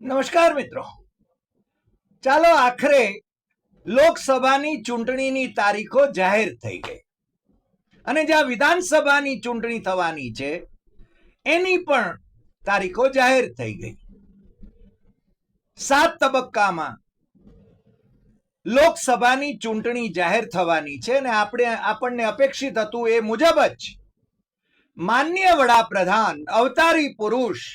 નમસ્કાર મિત્રો. ચાલો આખરે લોકસભાની ચૂંટણીની તારીખો જાહેર થઈ ગઈ. અને જ્યાં વિધાનસભાની ચૂંટણી થવાની છે, એની પણ તારીખો જાહેર થઈ ગઈ. સાત તબક્કામાં લોકસભાની ચૂંટણી જાહેર થવાની છે અને આપણે, આપણને અપેક્ષિત હતું એ મુજબ જ માન્ય વડાપ્રધાન, અવતારી પુરુષ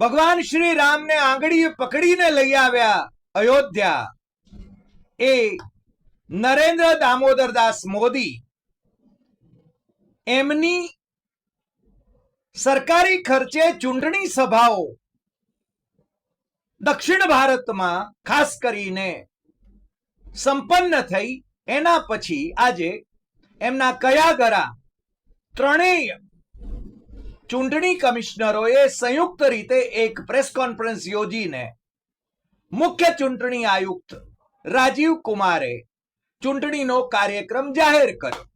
ભગવાન શ્રી રામને આંગળીએ પકડીને લઈ આવ્યા અયોધ્યા. એ નરેન્દ્ર દામોદરદાસ મોદી એમની સરકારી ખર્ચે ચૂંટણી સભાઓ દક્ષિણ ભારતમાં ખાસ કરીને સંપન્ન થઈ. એના પછી આજે એમના કયા ગરા ત્રણેય ચૂંટણી કમિશનરોએ સંયુક્ત રીતે એક પ્રેસ કોન્ફરન્સ યોજીને મુખ્ય ચૂંટણી આયુક્ત રાજીવ કુમારે ચૂંટણીનો કાર્યક્રમ જાહેર કર્યો.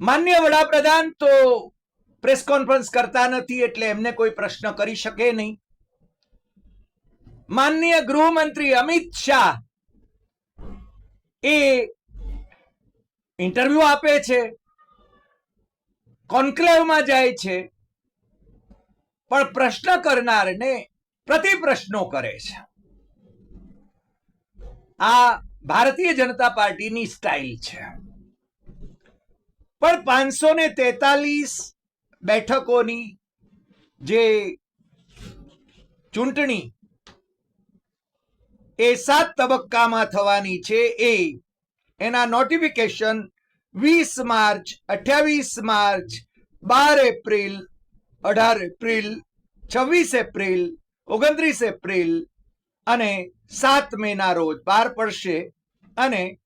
માન્ય વડાપ્રધાન તો પ્રેસ કોન્ફરન્સ કરતા નથી એટલે એમને કોઈ પ્રશ્ન કરી શકે નહીં. માન્ય ગૃહમંત્રી અમિત શાહ એ ઇન્ટરવ્યુ આપે છે. કોન્ક્લેવમાં જાય છે. પણ પ્રશ્ન કરનારને પ્રતિ પ્રશ્નો કરે છે. આ ભારતીય જનતા પાર્ટીની સ્ટાઇલ છે. પણ પાંચસો ને તેતાલીસ બેઠકોની જે ચૂંટણી એ સાત તબક્કામાં થવાની છે એ એના નોટિફિકેશન વીસ માર્ચ, અઠ્યાવીસ માર્ચ, બાર એપ્રિલ, અઢાર એપ્રિલ, છવ્વીસ એપ્રિલ, ઓગણત્રીસ એપ્રિલ અને સાત મેના રોજ બહાર પડશે અને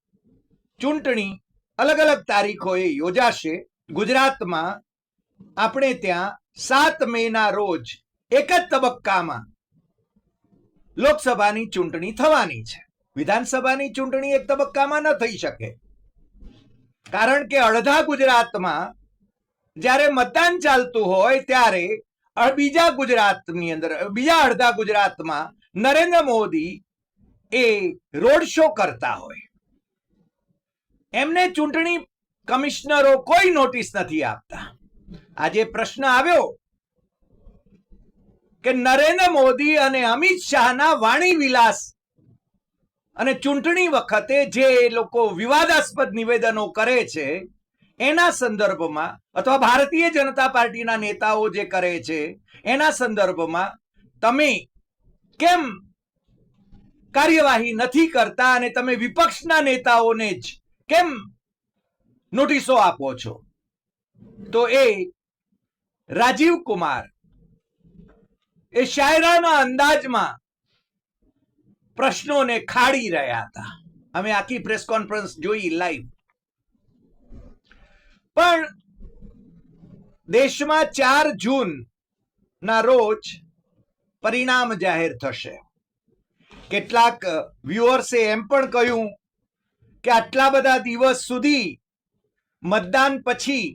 ચૂંટણી અલગ અલગ તારીખોએ યોજાશે. ગુજરાતમાં આપણે ત્યાં સાત મેના રોજ એક જ તબક્કામાં લોકસભાની ચૂંટણી થવાની છે. વિધાનસભાની ચૂંટણી એક તબક્કામાં ન થઈ શકે. કારણ કે અડધા ગુજરાતમાં જ્યારે મતદાન ચાલતું હોય ત્યારે બીજા ગુજરાતની અંદર, બીજા અડધા ગુજરાતમાં નરેન્દ્ર મોદી એ રોડ શો કરતા હોય. એમને ચૂંટણી કમિશનરો કોઈ નોટિસ નથી આપતા. આજે પ્રશ્ન આવ્યો કે નરેન્દ્ર મોદી અને અમિત શાહના વાણી વિલાસ અને ચૂંટણી વખતે જે લોકો વિવાદાસ્પદ નિવેદનો કરે છે, એના સંદર્ભમાં અથવા ભારતીય જનતા પાર્ટીના નેતાઓ જે કરે છે, એના સંદર્ભમાં તમે કેમ કાર્યવાહી નથી કરતા અને તમે વિપક્ષના નેતાઓને જ કેમ નોટિસો આપો છો? તો એ રાજીવ કુમાર એ શાયરાના અંદાજમાં પ્રશ્નોને ખાડી રહ્યા હતા. અમે આખી પ્રેસ કોન્ફરન્સ જોઈ લાઈવ પણ દેશમાં ચાર જૂન ના રોજ પરિણામ જાહેર થશે. કેટલાક વ્યુઅર્સે એમ પણ કહ્યું કે આટલા બધા દિવસ સુધી મતદાન પછી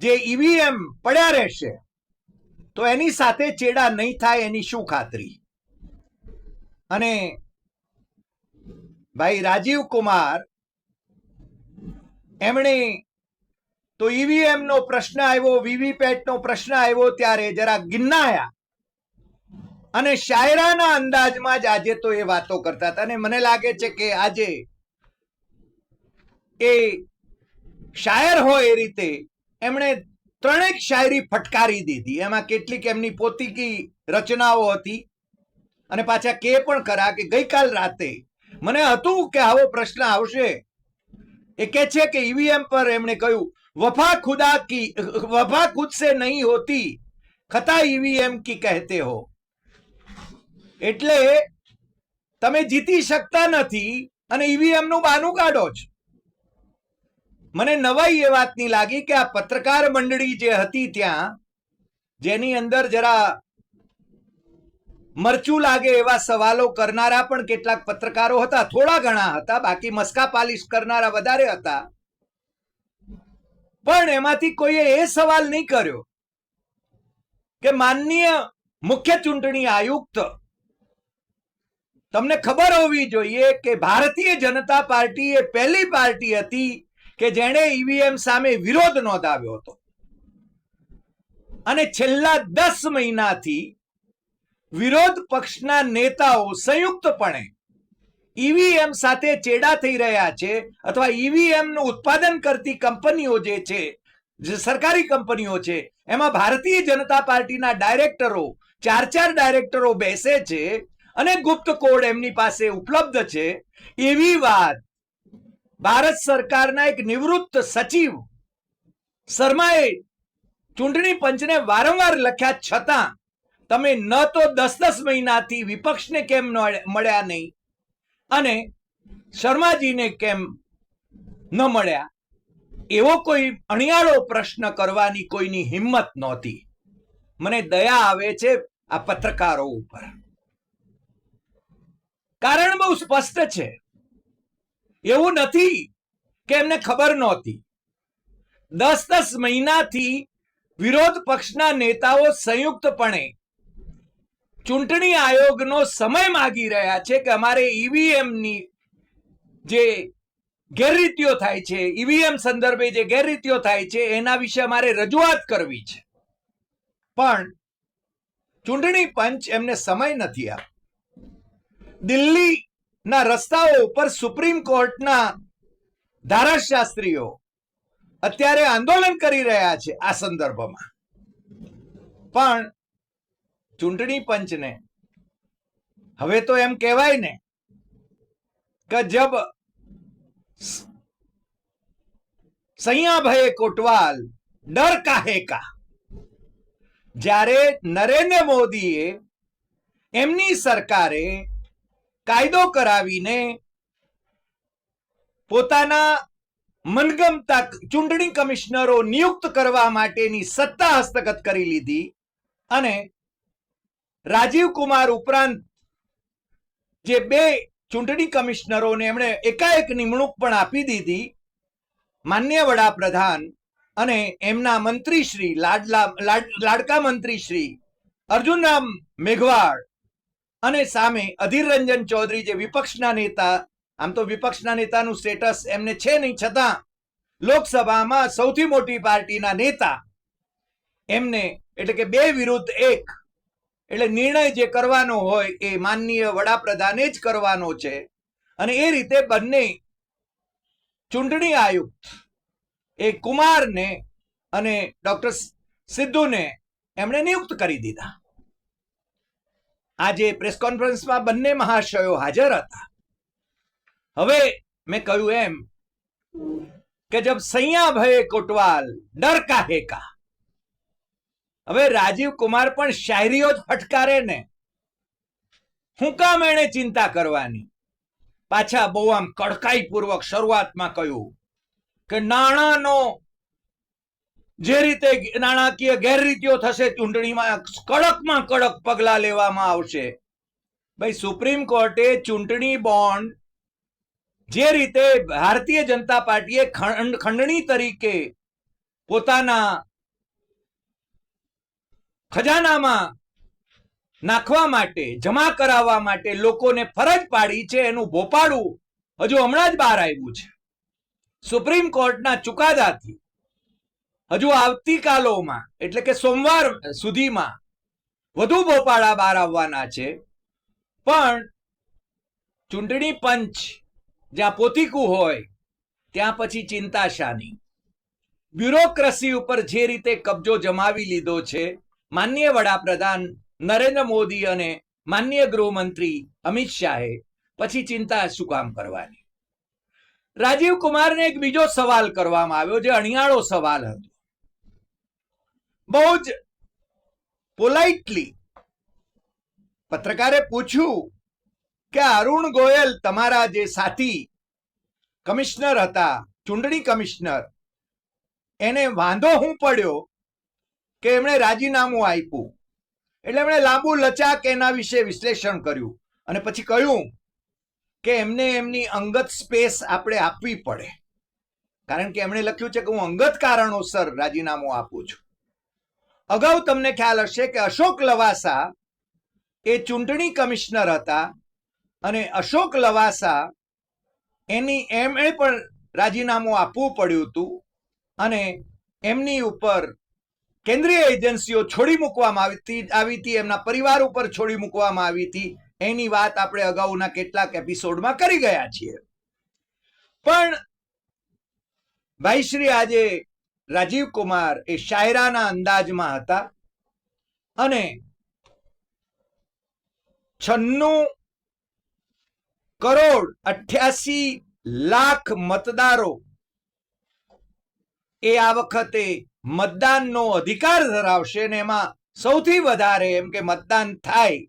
જે ઈવીએમ પડ્યા રહેશે, તો એની સાથે ચેડા નહીં થાય એની શું ખાતરી? અને ભાઈ રાજીવ કુમાર, એમણે તો ઈવીએમ નો પ્રશ્ન આવ્યો વીવીપેટ નો પ્રશ્ન આવ્યો ત્યારે જરા ગિન્નાયા. અને શાયરાના અંદાજમાં જ આજે તો એ વાતો કરતા હતા. અને મને લાગે છે કે આજે એ શાયર હોય એ રીતે એમણે ત્રણેક શાયરી ફટકારી દીધી. એમાં કેટલીક એમની પોતીકી રચનાઓ હતી. અને પાછા કે પણ ખરા કે ગઈકાલ રાતે મને હતું કે આવો પ્રશ્ન આવશે. એ કે છે કે ઈવીએમ પર એમણે કહ્યું, વફા ખુદા કી, વફા ખુદ સે નહીં હોતી. ખતા ઈવીએમ કી કહેતે હો. એટલે તમે જીતી શકતા નથી અને ઈવીએમનું બાનું કાઢો છો મને નવાઈ એ વાતની લાગી કે આ પત્રકાર મંડળી જે હતી ત્યાં, જેની અંદર જરા મરચું લાગે એવા સવાલો કરનારા પણ કેટલાક પત્રકારો હતા. થોડા ઘણા હતા, બાકી મસ્કા પાલિશ કરનારા વધારે હતા. પણ એમાંથી કોઈએ એ સવાલ નહીં કર્યો કે માનનીય મુખ્ય ચૂંટણી આયુક્ત, તમને ખબર હોવી જોઈએ કે ભારતીય જનતા પાર્ટી એ પહેલી પાર્ટી હતી કે જેણે ઈવીએમ સામે વિરોધ નોંધાવ્યો હતો. અને છેલ્લા દસ મહિનાથી વિરોધ પક્ષના નેતાઓ સંયુક્તપણે ઈવીએમ સાથે ચેડા થઈ રહ્યા છે અથવા ઈવીએમનું ઉત્પાદન કરતી કંપનીઓ જે છે, જે સરકારી કંપનીઓ છે, એમાં ભારતીય જનતા પાર્ટીના ડાયરેક્ટરો ચાર ચાર ડાયરેક્ટરો બેસે છે અને ગુપ્ત કોડ એમની પાસે ઉપલબ્ધ છે. એવી વાત ભારત સરકારના એક નિવૃત્ત સચિવ શર્માએ ચૂંટણી પંચને વારંવાર લખ્યા છતાં તમે ન તો દસ દસ મહિનાથી વિપક્ષને કેમ મળ્યા નહીં? અને શર્માજીને કેમ ન મળ્યા? એવો કોઈ અણિયાળો પ્રશ્ન કરવાની કોઈની હિંમત નહોતી. મને દયા આવે છે આ પત્રકારો ઉપર. કારણ બહુ સ્પષ્ટ છે. એવું નથી કે એમને ખબર નહોતી. દસ દસ મહિનાથી વિરોધ પક્ષના નેતાઓ સંયુક્તપણે ચૂંટણી આયોગનો સમય માગી રહ્યા છે કે અમારે ઈવીએમની જે ગેરરીતિઓ થાય છે, ઈવીએમ સંદર્ભે જે ગેરરીતિઓ થાય છે, એના વિશે અમારે રજૂઆત કરવી છે. પણ ચૂંટણી પંચ એમને સમય નથી આપ દિલ્હીના રસ્તાઓ ઉપર સુપ્રીમ કોર્ટના ધારાશાસ્ત્રીઓ અત્યારે આંદોલન કરી રહ્યા છે આ સંદર્ભમાં. પણ ચૂંટણી પંચને. હવે તો એમ કહેવાય ને કે જબ સૈયા ભયે કોટવાલ, ડર કાહે કા? જ્યારે નરેન્દ્ર મોદીએ એમની સરકારે કાયદો કરાવીને પોતાના મનગમતા ચૂંટણી કમિશનરો નિયુક્ત કરવા માટેની સત્તા હસ્તગત કરી લીધી અને રાજીવ કુમાર ઉપરાંત જે બે ચૂંટણી કમિશનરોને એમણે એકાએક નિમણૂક પણ આપી દીધી, માન્ય વડાપ્રધાન અને એમના મંત્રી શ્રી લાડલા લાડકા મંત્રી શ્રી અર્જુનરામ મેઘવાળ અને સામે અધીર રંજન ચૌધરી જે વિપક્ષના નેતા, આમ તો વિપક્ષના નેતાનું સ્ટેટસ એમને છે નહીં છતાં લોકસભામાં સૌથી મોટી પાર્ટીના નેતા એમને, એટલે કે બે વિરુદ્ધ એક એટલે નિર્ણય જે કરવાનો હોય એ માનનીય વડાપ્રધાને જ કરવાનો છે. અને એ રીતે બંને ચૂંટણી આયુક્ત એ કુમારને અને ડોક્ટર સિદ્ધુને એમણે નિયુક્ત કરી દીધા. આજે પ્રેસ કોન્ફરન્સમાં બંને મહાશયો હાજર હતા. હવે મેં કહ્યું એમ કે જબ સૈયા ભયે કોટવાલ ડર કાહે કા? હવે રાજીવ કુમાર પણ શાયરીઓ જ ફટકારે ને. હું કામ એને ચિંતા કરવાની? પાછા બહુ આમ કડકાઈ પૂર્વક શરૂઆતમાં કહ્યું કે નાણાંનો જે રીતે નાણાકીય ગેરરીતિઓ થશે ચૂંટણીમાં કડકમાં કડક પગલા લેવામાં આવશે. ભાઈ, સુપ્રીમ કોર્ટે ચૂંટણી બોન્ડ જે રીતે ભારતીય જનતા પાર્ટીએ ખંડ- ખંડણી તરીકે પોતાના ખજાનામાં નાખવા માટે, જમા કરાવવા માટે લોકોને ફરજ પાડી છે, એનું ભોપાડું હજુ હમણાં જ બહાર આવ્યું છે. સુપ્રીમ કોર્ટના ચુકાદાથી હજુ આવતીકાલોમાં, એટલે કે સોમવાર સુધીમાં વધુ ભોપાળા બહાર આવવાના છે. પણ ચૂંટણી પંચ જ્યાં પોતીકું હોય, ત્યાં પછી ચિંતા શાની બ્યુરોક્રસી ઉપર જે રીતે કબજો જમાવી લીધો છે માનનીય વડાપ્રધાન નરેન્દ્ર મોદી અને માનનીય ગૃહમંત્રી અમિત શાહે પછી ચિંતા શું કામ કરવાની? રાજીવ કુમારને એક બીજો સવાલ કરવામાં આવ્યો જે અણિયાળો સવાલ હતો. બહુ જ પોલાઇટલી પત્રકારે પૂછ્યું કે અરુણ ગોયલ તમારા જે સાથી કમિશનર હતા, ચૂંટણી કમિશનર, એને વાંધો હું પડ્યો કે એમણે રાજીનામું આપ્યું. એટલે એમણે લાંબુ લચાક એના વિશે વિશ્લેષણ કર્યું. અને પછી કહ્યું કે એમને એમની અંગત સ્પેસ આપણે આપવી પડે. કારણ કે એમણે લખ્યું છે કે હું અંગત કારણોસર રાજીનામું આપું છું. અગાઉ તમને ખ્યાલ હશે કે અશોક લવાસા એ ચૂંટણી કમિશનર હતા અને અશોક લવાસા એની એમણે પણ રાજીનામું આપવું પડ્યું હતું અને એમની ઉપર કેન્દ્રીય એજન્સીઓ છોડી મૂકવામાં આવી આવી હતી એમના પરિવાર ઉપર છોડી મૂકવામાં આવી હતી એની વાત આપણે અગાઉના કેટલાક એપિસોડમાં કરી ગયા છીએ. પણ ભાઈશ્રી આજે રાજીવ કુમાર એ શાયરાના અંદાજમાં હતા અને છન્નું કરોડ અઠ્યાસી લાખ મતદારો એ આ વખતે મતદાનનો અધિકાર ધરાવશે અને એમાં સૌથી વધારે એમ કે મતદાન થાય,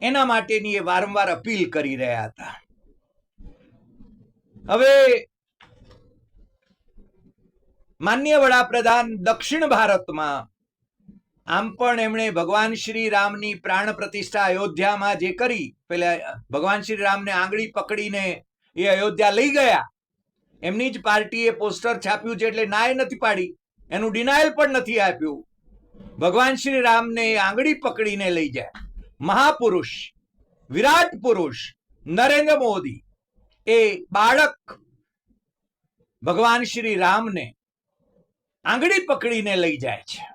એના માટેની એ વારંવાર અપીલ કરી રહ્યા હતા. હવે માન્ય વડાપ્રધાન દક્ષિણ ભારતમાં, આમ પણ એમણે ભગવાન શ્રી રામની પ્રાણ પ્રતિષ્ઠા અયોધ્યામાં જે કરી, પેલા ભગવાન શ્રી રામને આંગળી પકડીને એ અયોધ્યા લઈ ગયા. એમની જ પાર્ટીએ પોસ્ટર છાપ્યું છે એટલે નાય નથી પાડી. એનું ડિનાયલ પણ નથી આપ્યું. ભગવાન શ્રી રામને આંગળી પકડીને લઈ જાય. મહાપુરુષ, વિરાટ પુરુષ, નરેન્દ્ર મોદી, એ બાળક ભગવાન શ્રી રામને આંગળી પકડીને લઈ જાય છે.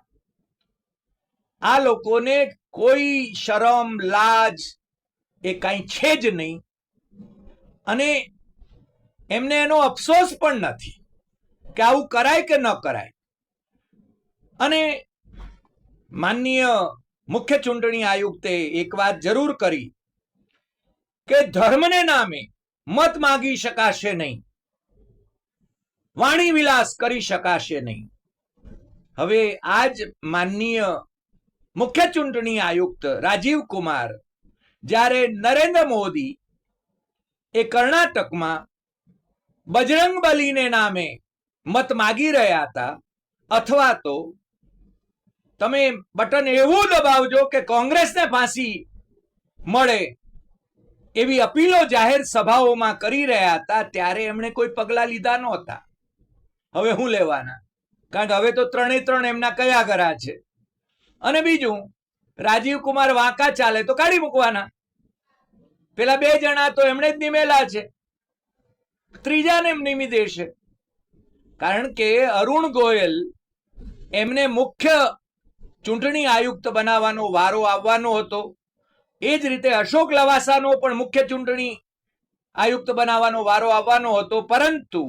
આ લોકોને કોઈ શરમ, લાજ એ કાંઈ છે જ નહીં. અને એમને એનો અફસોસ પણ નથી કે આવું કરાય કે ન કરાય. અને માનનીય મુખ્ય ચૂંટણી આયુક્તે એક વાત જરૂર કરી કે ધર્મને નામે મત માગી શકાશે નહીં. વાણી વિલાસ કરી શકાશે નહીં. હવે આજ માનનીય મુખ્ય ચૂંટણી આયુક્ત રાજીવ કુમાર જ્યારે નરેન્દ્ર મોદી એ કર્ણાટકમાં બજરંગ બલીને નામે મત માગી રહ્યા હતા અથવા તો તમે બટન એવું દબાવજો કે કોંગ્રેસને ફાંસી મળે એવી અપીલો જાહેર સભાઓમાં કરી રહ્યા હતા, ત્યારે એમણે કોઈ પગલા લીધા નહોતા. હવે હું લેવાના? કારણ કે હવે તો ત્રણે ત્રણ એમના કયા ઘરા છે? અને બીજું, રાજીવ કુમાર વાંકા ચાલે તો કાઢી મૂકવાના. પેલા બે જણા તો એમણે જ નિમેલા છે. ત્રીજાને એમ નિમી દેશે. કારણ કે અરુણ ગોયલ એમને મુખ્ય ચૂંટણી આયુક્ત બનાવવાનો વારો આવવાનો હતો. એ જ રીતે અશોક લવાસાનો પણ મુખ્ય ચૂંટણી આયુક્ત બનાવવાનો વારો આવવાનો હતો. પરંતુ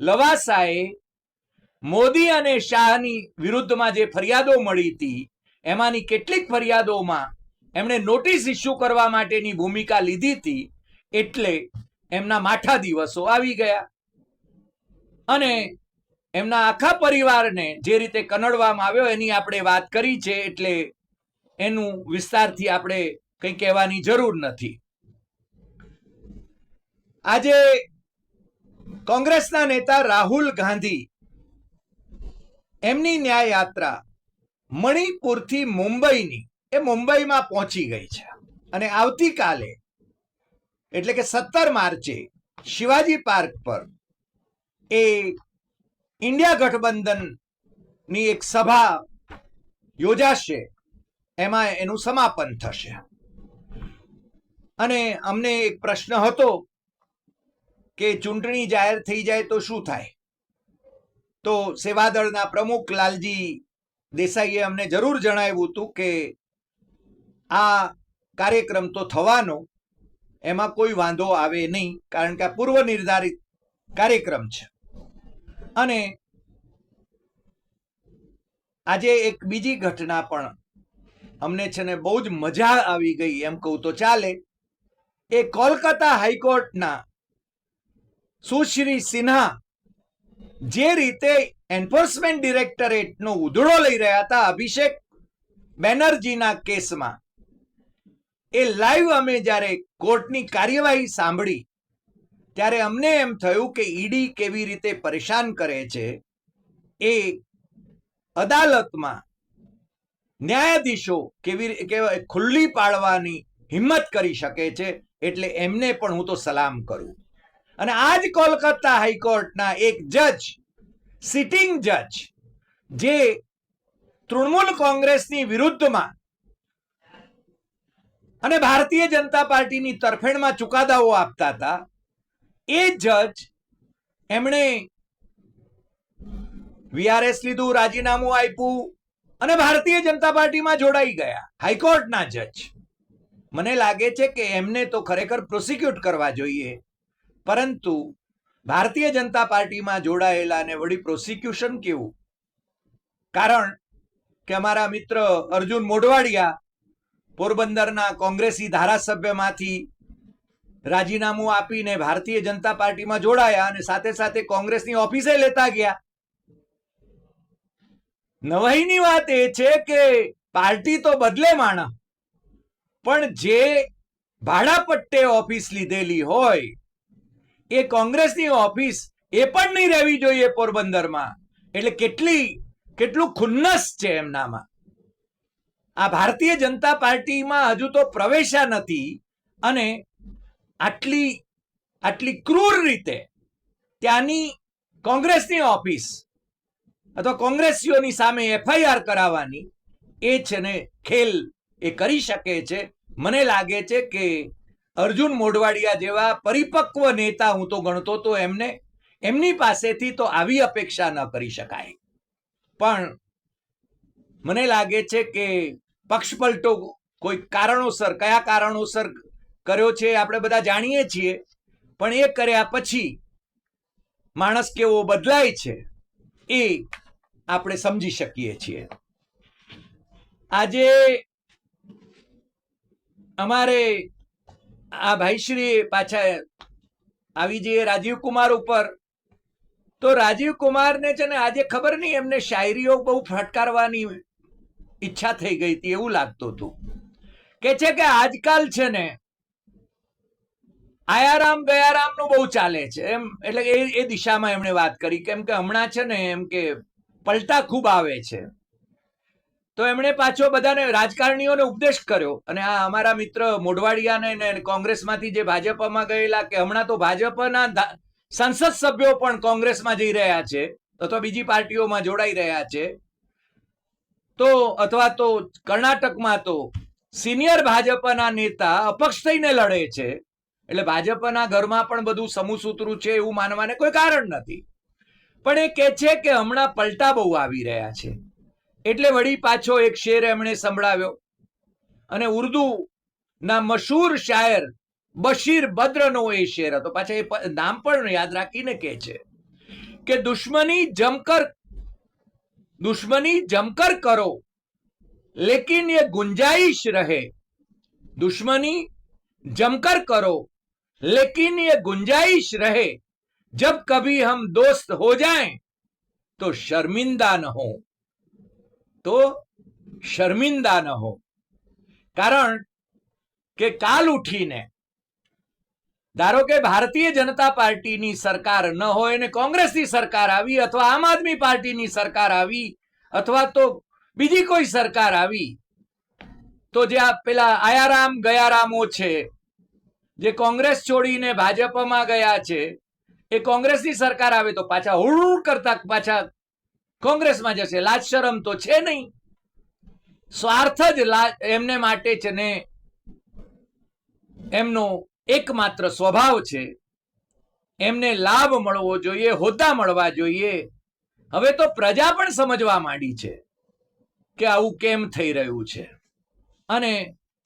લવાસાએ મોદી અને શાહની વિરુદ્ધમાં જે ફરિયાદો મળી હતી, એમાંની કેટલીક ફરિયાદોમાં એમણે નોટિસ ઇસ્યુ કરવા માટેની ભૂમિકા લીધી હતી, એટલે એમના માઠા દિવસો આવી ગયા. અને એમના આખા પરિવારને જે રીતે કનડવામાં આવ્યો, એની આપણે વાત કરી છે એટલે એનું વિસ્તારથી આપણે કંઈ કહેવાની જરૂર નથી. આજે કોંગ્રેસના નેતા રાહુલ ગાંધી એમની ન્યાય યાત્રા મણિપુરથી મુંબઈની, એ મુંબઈમાં પહોંચી ગઈ છે. અને આવતીકાલે, એટલે કે સત્તર માર્ચે, શિવાજી પાર્ક પર એ ઇન્ડિયા ગઠબંધનની એક સભા યોજાશે, એમાં એનું સમાપન થશે. અને અમને એક પ્રશ્ન હતો કે ચૂંટણી જાહેર થઈ જાય તો શું થાય? તો સેવાદળના પ્રમુખ લાલજી દેસાઈએ અમને જરૂર જણાવ્યું હતું કે આ કાર્યક્રમ તો થવાનો, એમાં કોઈ વાંધો આવે નહીં, કારણ કે આ પૂર્વ નિર્ધારિત કાર્યક્રમ છે. અને આજે એક બીજી ઘટના પણ અમને છે ને બહુ જ મજા આવી ગઈ એમ કહું તો ચાલે. એ કોલકાતા હાઈકોર્ટના સુશ્રી સિન્હા જે રીતે એન્ફોર્સમેન્ટ ડિરેક્ટરેટનો ઉધડો લઈ રહ્યા હતા અભિષેક બેનર્જીના કેસમાં, એ લાઈવ અમે જ્યારે કોર્ટની કાર્યવાહી સાંભળી ત્યારે અમને એમ થયું કે ઈડી કેવી રીતે પરેશાન કરે છે એ અદાલતમાં ન્યાયાધીશો કેવી કેવાય ખુલ્લી પાડવાની હિંમત કરી શકે છે એટલે એમને પણ હું તો સલામ કરું. અને આજ કોલકાતા હાઈકોર્ટના એક જજ, સિટિંગ જજ, જે તૃણમૂલ કોંગ્રેસની વિરુદ્ધમાં અને ભારતીય જનતા પાર્ટીની તરફેણમાં ચુકાદાઓ આપતા હતા એ જજ એમણે વીઆરએસ લીધું, રાજીનામું આપ્યું અને ભારતીય જનતા પાર્ટીમાં જોડાઈ ગયા, હાઈકોર્ટના જજ. મને લાગે છે કે એમને તો ખરેખર પ્રોસિક્યુટ કરવા જોઈએ, પરંતુ ભારતીય જનતા પાર્ટીમાં જોડાયેલા ને વળી પ્રોસિક્યુશન કેવું? કારણ કે અમારા મિત્ર અર્જુન મોઢવાડિયા પોરબંદરના કોંગ્રેસી ધારાસભ્યમાંથી રાજીનામું આપીને ભારતીય જનતા પાર્ટીમાં જોડાયા અને સાથે સાથે કોંગ્રેસની ઓફિસે લેતા ગયા. નવાઈની વાત એ છે કે પાર્ટી તો બદલે માણસ પણ જે ભાડાપટ્ટે ઓફિસ લીધેલી હોય, એ કોંગ્રેસની ઓફિસ એ પણ નહીં રહેવી જોઈએ પોરબંદરમાં. એટલે કેટલી, કેટલું ખુન્નસ છે એમનામાં. આ ભારતીય જનતા પાર્ટીમાં હજુ તો પ્રવેશ્યા નથી અને આટલી આટલી ક્રૂર રીતે ત્યાંની કોંગ્રેસની ઓફિસ અથવા કોંગ્રેસીઓની સામે એફઆઈઆર કરાવવાની એ છે ને ખેલ એ કરી શકે છે. મને લાગે છે કે અર્જુન મોઢવાડિયા જેવા પરિપક્વ નેતા હું તો ગણતો તો એમને, એમની પાસેથી તો આવી અપેક્ષા ન કરી શકાય. પણ મને લાગે છે કે પક્ષપલટો કોઈ કારણોસર, કયા કારણોસર કર્યો છે, આપણે બધા જાણીએ છીએ, પણ એ કર્યા પછી માણસ કેવો બદલાય છે, એ આપણે સમજી શકીએ છીએ. આજે અમારે આ ભાઈશ્રી પાછા આવી જઈએ રાજીવ કુમાર ઉપર. તો રાજીવ કુમારને છે ને આજે ખબર નહીં, એમને શાયરીઓ બહુ ફટકારવાની ઈચ્છા થઈ ગઈ હતી, એવું લાગતું હતું. કે છે કે આજકાલ છે ને આયારામ ગયારામનું બહુ ચાલે છે. એમ, એટલે એ એ દિશામાં એમણે વાત કરી કેમ કે હમણાં છે ને એમ કે પલટા ખૂબ આવે છે. તો એમણે પાછો બધાને રાજકારણીઓને ઉપદેશ કર્યો અને આ અમારા મિત્ર મોઢવાડિયાને કોંગ્રેસમાંથી જે ભાજપમાં ગયેલા કે હમણાં તો ભાજપના સંસદ સભ્યો પણ કોંગ્રેસમાં જઈ રહ્યા છે, અથવા બીજી પાર્ટીઓમાં જોડાઈ રહ્યા છે. તો અથવા તો કર્ણાટકમાં તો સિનિયર ભાજપના નેતા અપક્ષ થઈને લડે છે. એટલે ભાજપના ઘરમાં પણ બધું સમુસૂતરું છે એવું માનવાને કોઈ કારણ નથી. પણ એ કહે છે કે હમણાં પલટા બહુ આવી રહ્યા છે. એટલે વળી પાછો એક શેર એમણે સંભળાવ્યો. અને ઉર્દુ ના મશહૂર શાયર બશીર બદ્રનો એ શેર હતો. પાછા એ નામ પણ યાદ રાખીને કહે છે કે દુશ્મની જમકર દુશ્મની જમકર કરો, લેકિન એ ગુંજાઈશ રહે. દુશ્મની જમકર કરો लेकिन ये गुंजाइश रहे जब कभी हम दोस्त हो जाएं तो शर्मिंदा न हो તો શર્મિંદા ન હો કારણ કે કાલ ઉઠીને ધારો કે ભારતીય જનતા પાર્ટીની સરકાર ન હોય ને કોંગ્રેસની સરકાર આવી અથવા આમ આદમી પાર્ટીની સરકાર આવી અથવા તો બીજી કોઈ સરકાર આવી તો જે આ પેલા આયારામ ગયારામો છે જે કોંગ્રેસ છોડીને ભાજપમાં ગયા છે, એ કોંગ્રેસની સરકાર આવે તો પાછા હુડ કરતા પાછા કોંગ્રેસમાં જશે. લાજ શરમ તો છે નહીં. સ્વાર્થ જ એમને માટે છે ને એમનો એકમાત્ર સ્વભાવ છે. એમને લાભ મળવો જોઈએ, હોદ્દા મળવા જોઈએ. હવે તો પ્રજા પણ સમજવા માંડી છે કે આવું કેમ થઈ રહ્યું છે. અને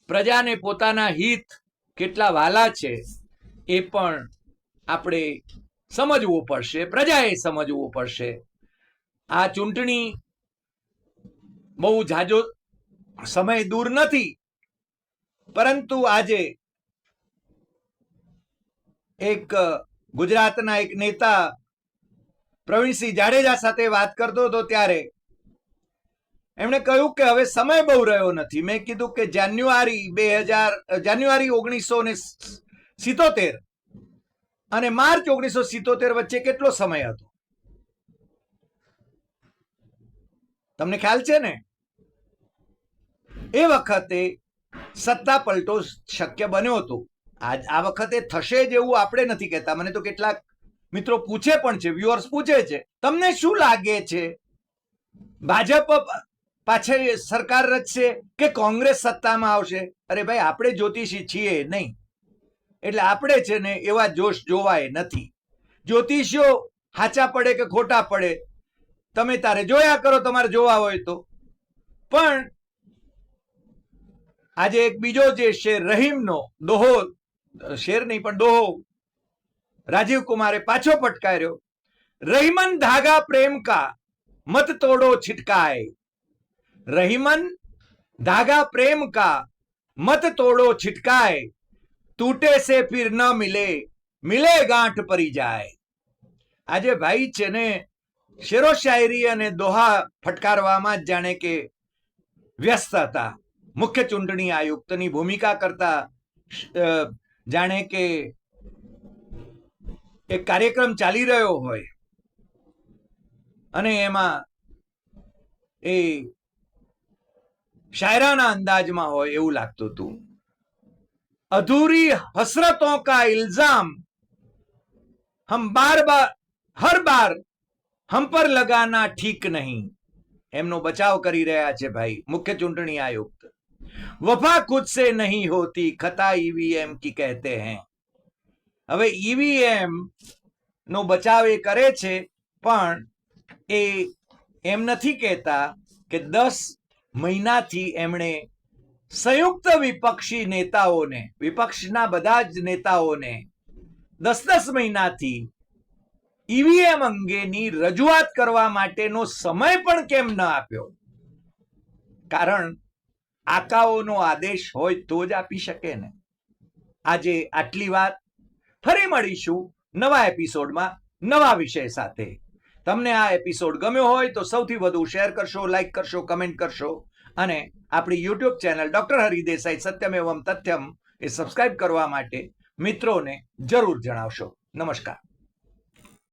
પ્રજાને પોતાના હિત કેટલા વાલા છે એ પણ આપણે સમજવું પડશે, પ્રજાએ સમજવું પડશે. આ ચૂંટણી બહુ જાજો સમય દૂર નથી, પરંતુ આજે એક ગુજરાતના એક નેતા પ્રવીણસિંહ જાડેજા સાથે વાત કરતો હતો ત્યારે એમણે કહ્યું કે હવે સમય બહુ રહ્યો નથી. મેં કીધું કે જાન્યુઆરી બે હજાર જાન્યુઆરી ઓગણીસો ને સિત્તોતેર અને માર્ચ ઓગણીસો સિત્તોતેર વચ્ચે કેટલો સમય હતો? તમને ખ્યાલ છે ને? એ વખતે સત્તા પલટો શક્ય બન્યો હતો. આજ, આ વખતે થશે જ એવું આપણે નથી કહેતા. મને તો કેટલાક મિત્રો પૂછે પણ છે વ્યુઅર્સ પૂછે છે. તમને શું લાગે છે? ભાજપ પાછળ સરકાર રચશે કે કોંગ્રેસ સત્તામાં આવશે? અરે ભાઈ, આપણે જ્યોતિષી છીએ નહીં. એટલે આપણે છે ને એવા જોશ જોવાય નથી. જ્યોતિષીઓ હાચા પડે કે ખોટા પડે? તમે તારે જોયા કરો, તમારે જોવા હોય તો. પણ આજે એક બીજો જે શેર રહીમનો દોહો, શેર નહીં, પણ દોહો રાજીવ કુમારે પાછો પટકાર્યો. રહીમન ધાગા પ્રેમ કા મત તોડો, છિટકાય. રહીમન धागा प्रेम का मत तोड़ो छिटकाए टूटे से फिर न मिले મિલે ગાંઠ પરી જાય આજે ભાઈ છે ને શેરો શાયરી અને દોહા ફટકારવામાં જ જાણે કે વ્યસ્ત હતા મુખ્ય ચૂંટણી આયુક્તની ભૂમિકા કરતા અ, જાણે કે એક કાર્યક્રમ ચાલી રહ્યો હોય અને એમાં એ શાયરાના અંદાજમાં હોય એવું લાગતું હતું. અધૂરી હસરતો કા ઇલ્ઝામ. હમ બાર બાર હર બાર હમ પર લગાના ઠીક નહીં. એમનો બચાવ કરી રહ્યા છે ભાઈ, મુખ્ય ચૂંટણી આયુક્ત. વફા ખુદ સે નહીં હોતી, ખતા ઈવીએમ કી કહેતે હૈ. હવે ઈવીએમ નો બચાવ એ કરે છે, પણ એ એમ નથી કહેતા કે દસ મહિનાથી એમણે સંયુક્ત વિપક્ષી નેતાઓને, વિપક્ષના બધા જ નેતાઓને દસ દસ મહિનાથી ઈવીએમ અંગેની રજૂઆત કરવા માટેનો સમય પણ કેમ ન આપ્યો? કારણ આકાઓનો આદેશ હોય તો જ આપી શકે ને. આજે આટલી વાત. ફરી મળીશું નવા એપિસોડમાં નવા વિષય સાથે. તમને આ એપિસોડ ગમ્યો હોય તો સૌથી વધુ શેર કરશો લાઈક કરશો કમેન્ટ કરશો. અને આપણી YouTube channel doctor Hari Desai Satyamevam Tathyam એ સબસ્ક્રાઇબ કરવા માટે મિત્રોને જરૂર જણાવશો. નમસ્કાર.